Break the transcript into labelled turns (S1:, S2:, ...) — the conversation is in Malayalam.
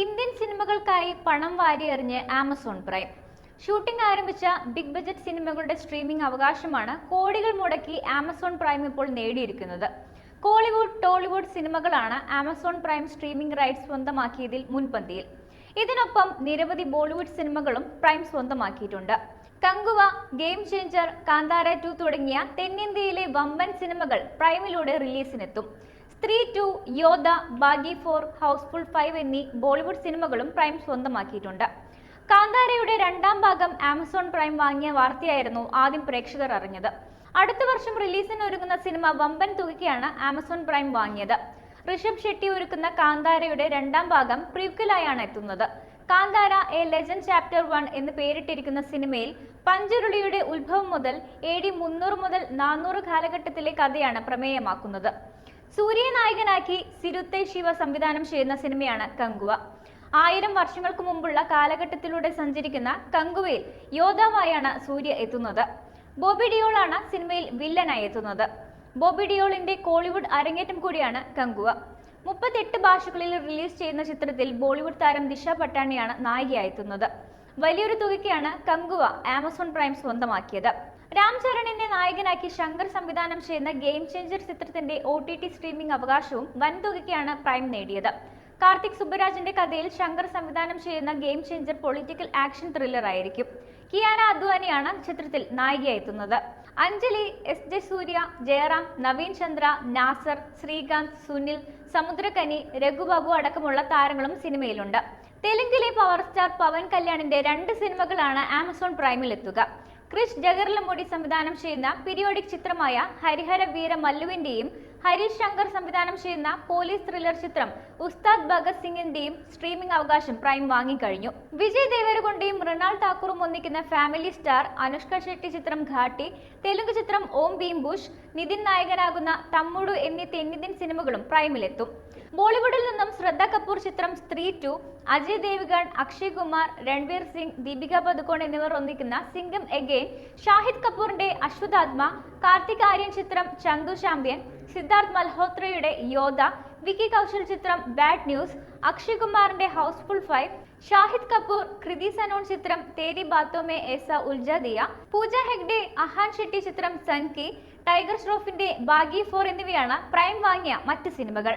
S1: ഇന്ത്യൻ സിനിമകൾക്കായി പണം വാരിയെറിഞ്ഞ് ആമസോൺ പ്രൈം. ഷൂട്ടിംഗ് ആരംഭിച്ച ബിഗ് ബജറ്റ് സിനിമകളുടെ സ്ട്രീമിംഗ് അവകാശമാണ് കോടികൾ മുടക്കി ആമസോൺ പ്രൈം ഇപ്പോൾ നേടിയിരിക്കുന്നത്. കോളിവുഡ് ടോളിവുഡ് സിനിമകളാണ് ആമസോൺ പ്രൈം സ്ട്രീമിംഗ് റൈറ്റ്സ് സ്വന്തമാക്കിയതിൽ മുൻപന്തിയിൽ. ഇതിനൊപ്പം നിരവധി ബോളിവുഡ് സിനിമകളും പ്രൈം സ്വന്തമാക്കിയിട്ടുണ്ട്. Kanguva game changer Kantara two തുടങ്ങിയ തെന്നിന്ത്യയിലെ വമ്പൻ സിനിമകൾ പ്രൈമിലൂടെ റിലീസിനെത്തും. Stree two Yodha Baaghi four Housefull five എന്നീ ബോളിവുഡ് സിനിമകളും പ്രൈം സ്വന്തമാക്കിയിട്ടുണ്ട്. കാന്താരയുടെ രണ്ടാം ഭാഗം ആമസോൺ പ്രൈം വാങ്ങിയ വാർത്തയായിരുന്നു ആദ്യം പ്രേക്ഷകർ അറിഞ്ഞത്. അടുത്ത വർഷം റിലീസിന് ഒരുങ്ങുന്ന സിനിമ വമ്പൻ തുകയ്ക്കാണ് ആമസോൺ പ്രൈം വാങ്ങിയത്. ഋഷഭ് ഷെട്ടി ഒരുക്കുന്ന കാന്താരയുടെ രണ്ടാം ഭാഗം പ്രീക്വലായാണ് എത്തുന്നത്. Kantara a legend chapter one എന്ന് പേരിട്ടിരിക്കുന്ന സിനിമയിൽ പഞ്ചുരുളിയുടെ ഉത്ഭവം മുതൽ എ ഡി മുന്നൂറ് മുതൽ നാനൂറ് കാലഘട്ടത്തിലെ കഥയാണ് പ്രമേയമാക്കുന്നത്. സൂര്യ നായകനാക്കി സിരുത്തെ ശിവ സംവിധാനം ചെയ്യുന്ന സിനിമയാണ് കങ്കുവ. ആയിരം വർഷങ്ങൾക്ക് മുമ്പുള്ള കാലഘട്ടത്തിലൂടെ സഞ്ചരിക്കുന്ന കങ്കുവയിൽ യോദ്ധാവായാണ് സൂര്യ എത്തുന്നത്. ബോബി ഡിയോളാണ് സിനിമയിൽ വില്ലനായി എത്തുന്നത്. ബോബി ഡിയോളിന്റെ കോളിവുഡ് അരങ്ങേറ്റം കൂടിയാണ് കങ്കുവ. മുപ്പത്തെട്ട് ഭാഷകളിൽ റിലീസ് ചെയ്യുന്ന ചിത്രത്തിൽ ബോളിവുഡ് താരം ദിശ പട്ടാണിയാണ് നായികയായി എത്തുന്നത്. വലിയൊരു തുകയ്ക്കാണ് കങ്കുവ ആമസോൺ പ്രൈം സ്വന്തമാക്കിയത്. രാം ചരണിന്റെ നായകനാക്കി ശങ്കർ സംവിധാനം ചെയ്യുന്ന ഗെയിം ചേഞ്ചർ ചിത്രത്തിന്റെ ഒ ടി ടി സ്ട്രീമിംഗ് അവകാശവും വൻതുകയ്ക്കാണ് പ്രൈം നേടിയത്. കാർത്തിക് സുബ്ബരാജിന്റെ കഥയിൽ ശങ്കർ സംവിധാനം ചെയ്യുന്ന Game Changer political action thriller ആയിരിക്കും. കിയാന അദ്വാനിയാണ് ചിത്രത്തിൽ നായികയെത്തുന്നത് അഞ്ജലി എസ് ജെ സൂര്യ ജയറാം നവീൻ ചന്ദ്ര നാസർ ശ്രീകാന്ത് സുനിൽ സമുദ്രകനി രഘുബാബു അടക്കമുള്ള താരങ്ങളും സിനിമയിലുണ്ട്. തെലുങ്കിലെ പവർ സ്റ്റാർ പവൻ കല്യാണിന്റെ രണ്ട് സിനിമകളാണ് ആമസോൺ പ്രൈമിൽ എത്തുക. ക്രിഷ് മോഡി സംവിധാനം ചെയ്യുന്ന പീരിയോഡിക് ചിത്രമായ ഹരിഹര വീര മല്ലുവിന്റെയും ഹരീഷ് ശങ്കർ സംവിധാനം ചെയ്യുന്ന പോലീസ് ത്രില്ലർ ചിത്രം ഉസ്താദ് ഭഗത് സിംഗിന്റെയും സ്ട്രീമിംഗ് അവകാശം പ്രൈം വാങ്ങിക്കഴിഞ്ഞു. വിജയ് ദേവരകൊണ്ടയും മൃണാൾ താക്കൂറും ഒന്നിക്കുന്ന ഫാമിലി സ്റ്റാർ അനുഷ്ക ഷെട്ടി ചിത്രം ഘാട്ടി തെലുങ്ക് ചിത്രം ഓം ഭീംബുഷ് നിതിൻ നായകനാകുന്ന തമ്മുടു എന്നീ തെന്നിതിൻ സിനിമകളും പ്രൈമിലെത്തും. ബോളിവുഡിൽ നിന്നും ശ്രദ്ധ കപൂർ ചിത്രം സ്ത്രീ ടു അജയ് ദേവ്ഗൺ അക്ഷയ് കുമാർ രൺവീർ സിംഗ് ദീപിക പദുക്കോൺ എന്നിവർ ഒന്നിക്കുന്ന സിംഗം എഗെയിൻ ഷാഹിദ് കപൂറിന്റെ അശ്വതാത്മ കാർത്തിക് ആര്യൻ ചിത്രം ചന്തു ചാമ്പ്യൻ സിദ്ധാർത്ഥ് മൽഹോത്രയുടെ യോധ വിക്കി കൗശൽ ചിത്രം ബാഡ് ന്യൂസ് അക്ഷയ് കുമാറിന്റെ ഹൗസ്ഫുൾ ഫൈവ് ഷാഹിദ് കപൂർ കൃതി സനോൺ ചിത്രം തേരി ബാത്തോമേ ഏസ ഉൽജ ദിയ പൂജ ഹെഗ്ഡെ അഹാൻ ഷെട്ടി ചിത്രം സൻകി ടൈഗർ ഷ്രോഫിന്റെ ബാഗി ഫോർ എന്നിവയാണ് പ്രൈം വാങ്ങിയ മറ്റ് സിനിമകൾ.